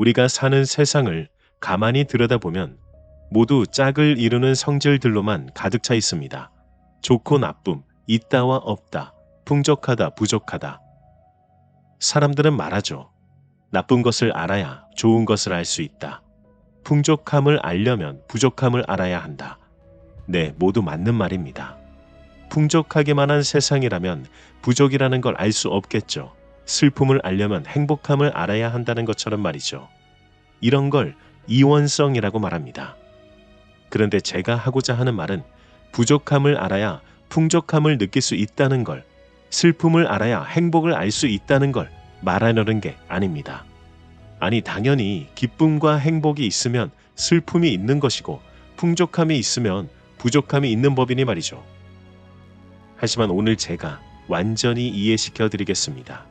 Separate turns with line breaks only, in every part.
우리가 사는 세상을 가만히 들여다보면 모두 짝을 이루는 성질들로만 가득 차 있습니다. 좋고 나쁨, 있다와 없다, 풍족하다, 부족하다. 사람들은 말하죠. 나쁜 것을 알아야 좋은 것을 알 수 있다. 풍족함을 알려면 부족함을 알아야 한다. 네, 모두 맞는 말입니다. 풍족하기만 한 세상이라면 부족이라는 걸 알 수 없겠죠. 슬픔을 알려면 행복함을 알아야 한다는 것처럼 말이죠. 이런 걸 이원성이라고 말합니다. 그런데 제가 하고자 하는 말은 부족함을 알아야 풍족함을 느낄 수 있다는 걸, 슬픔을 알아야 행복을 알 수 있다는 걸 말하려는 게 아닙니다. 아니, 당연히 기쁨과 행복이 있으면 슬픔이 있는 것이고 풍족함이 있으면 부족함이 있는 법이니 말이죠. 하지만 오늘 제가 완전히 이해시켜 드리겠습니다.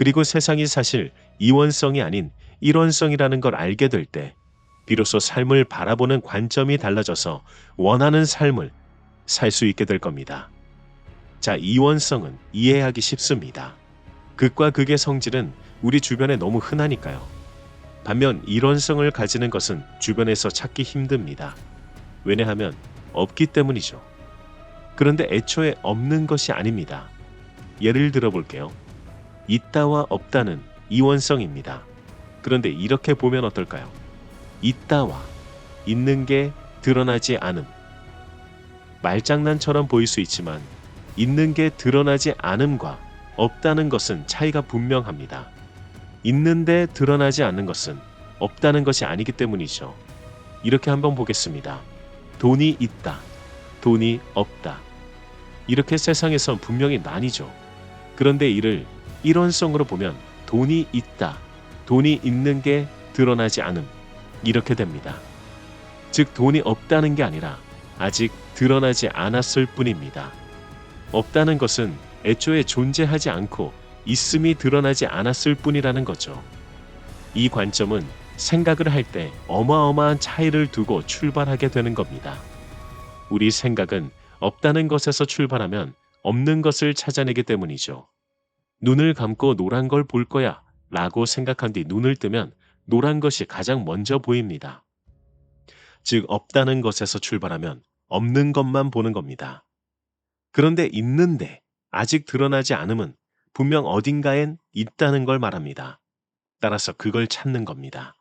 그리고 세상이 사실 이원성이 아닌 일원성이라는 걸 알게 될 때, 비로소 삶을 바라보는 관점이 달라져서 원하는 삶을 살 수 있게 될 겁니다. 자, 이원성은 이해하기 쉽습니다. 극과 극의 성질은 우리 주변에 너무 흔하니까요. 반면 일원성을 가지는 것은 주변에서 찾기 힘듭니다. 왜냐하면 없기 때문이죠. 그런데 애초에 없는 것이 아닙니다. 예를 들어 볼게요. 있다와 없다는 이원성입니다. 그런데 이렇게 보면 어떨까요? 있다와 있는 게 드러나지 않음. 말장난처럼 보일 수 있지만 있는 게 드러나지 않음과 없다는 것은 차이가 분명합니다. 있는데 드러나지 않는 것은 없다는 것이 아니기 때문이죠. 이렇게 한번 보겠습니다. 돈이 있다. 돈이 없다. 이렇게 세상에선 분명히 나뉘죠. 그런데 이를 일원성으로 보면 돈이 있다. 돈이 있는 게 드러나지 않음. 이렇게 됩니다. 즉, 돈이 없다는 게 아니라 아직 드러나지 않았을 뿐입니다. 없다는 것은 애초에 존재하지 않고 있음이 드러나지 않았을 뿐이라는 거죠. 이 관점은 생각을 할 때 어마어마한 차이를 두고 출발하게 되는 겁니다. 우리 생각은 없다는 것에서 출발하면 없는 것을 찾아내기 때문이죠. 눈을 감고 노란 걸 볼 거야 라고 생각한 뒤 눈을 뜨면 노란 것이 가장 먼저 보입니다. 즉, 없다는 것에서 출발하면 없는 것만 보는 겁니다. 그런데 있는데 아직 드러나지 않음은 분명 어딘가엔 있다는 걸 말합니다. 따라서 그걸 찾는 겁니다.